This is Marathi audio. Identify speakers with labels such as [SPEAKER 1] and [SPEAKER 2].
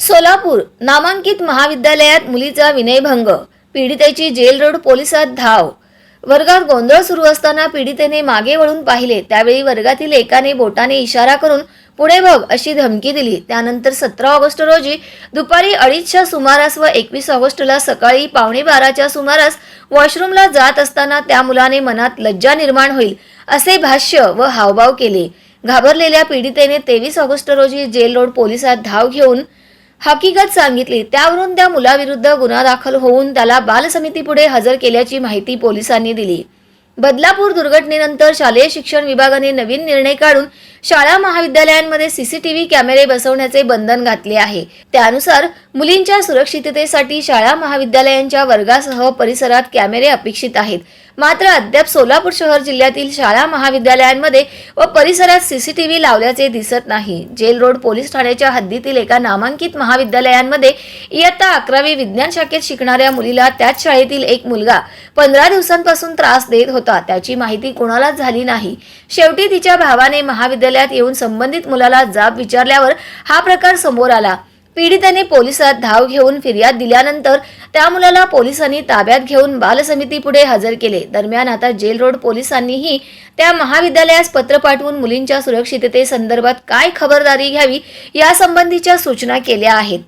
[SPEAKER 1] सोलापूर नामांकित महाविद्यालयात मुलीचा विनयभंग पीडितेची जेल रोड पोलिसात धाव. वर्गात गोंधळ सुरू असताना पीडितेने मागे वळून पाहिले. त्यावेळी वर्गातील एकाने बोटाने इशारा करून पुढे बघ अशी धमकी दिली. त्यानंतर सतरा ऑगस्ट रोजी दुपारी अडीचच्या सुमारास व एकवीस ऑगस्टला सकाळी पावणे बाराच्या सुमारास वॉशरूमला जात असताना त्या मुलाने मनात लज्जा निर्माण होईल असे भाष्य व हावभाव केले. घाबरलेल्या पीडितेने तेवीस ऑगस्ट रोजी जेल रोड पोलिसात धाव घेऊन हकीकत सांगितली. त्यावरून त्या मुलाविरुद्ध गुन्हा दाखल होऊन त्याला बालसमितीपुढे हजर केल्याची माहिती पोलिसांनी दिली. बदलापूर दुर्घटनेनंतर शालेय शिक्षण विभागाने नवीन निर्णय काढून शाळा महाविद्यालयांमध्ये सीसीटीव्ही कॅमेरे बसवण्याचे बंधन घातले आहे. त्यानुसार मुलींच्या सुरक्षिततेसाठी शाळा महाविद्यालयांच्या वर्गासह परिसरात कॅमेरे अपेक्षित आहेत. मात्र अद्याप सोलापूर शहर जिल्ह्यातील शाळा महाविद्यालयांमध्ये व परिसरात सीसीटीव्ही लावल्याचे दिसत नाही. जेल रोड पोलीस ठाण्याच्या हद्दीतील एका नामांकित महाविद्यालयांमध्ये इयत्ता अकरावी विज्ञान शाखेत शिकणाऱ्या मुलीला त्याच शाळेतील एक मुलगा पंधरा दिवसांपासून त्रास देत होता. त्याची माहिती कोणालाच झाली नाही. शेवटी तिच्या भावाने महाविद्यालयात येऊन संबंधित मुलाला जाब विचारल्यावर हा प्रकार समोर आला. पीडितेने पोलिसात धाव घेऊन फिर्याद दिल्यानंतर त्या मुलाला पोलिसांनी ताब्यात घेऊन बालसमितीपुढे हजर केले. दरम्यान आता जेल रोड पोलिसांनीही त्या महाविद्यालयास पत्र पाठवून मुलींच्या सुरक्षिततेसंदर्भात काय खबरदारी घ्यावी यासंबंधीच्या सूचना केल्या आहेत.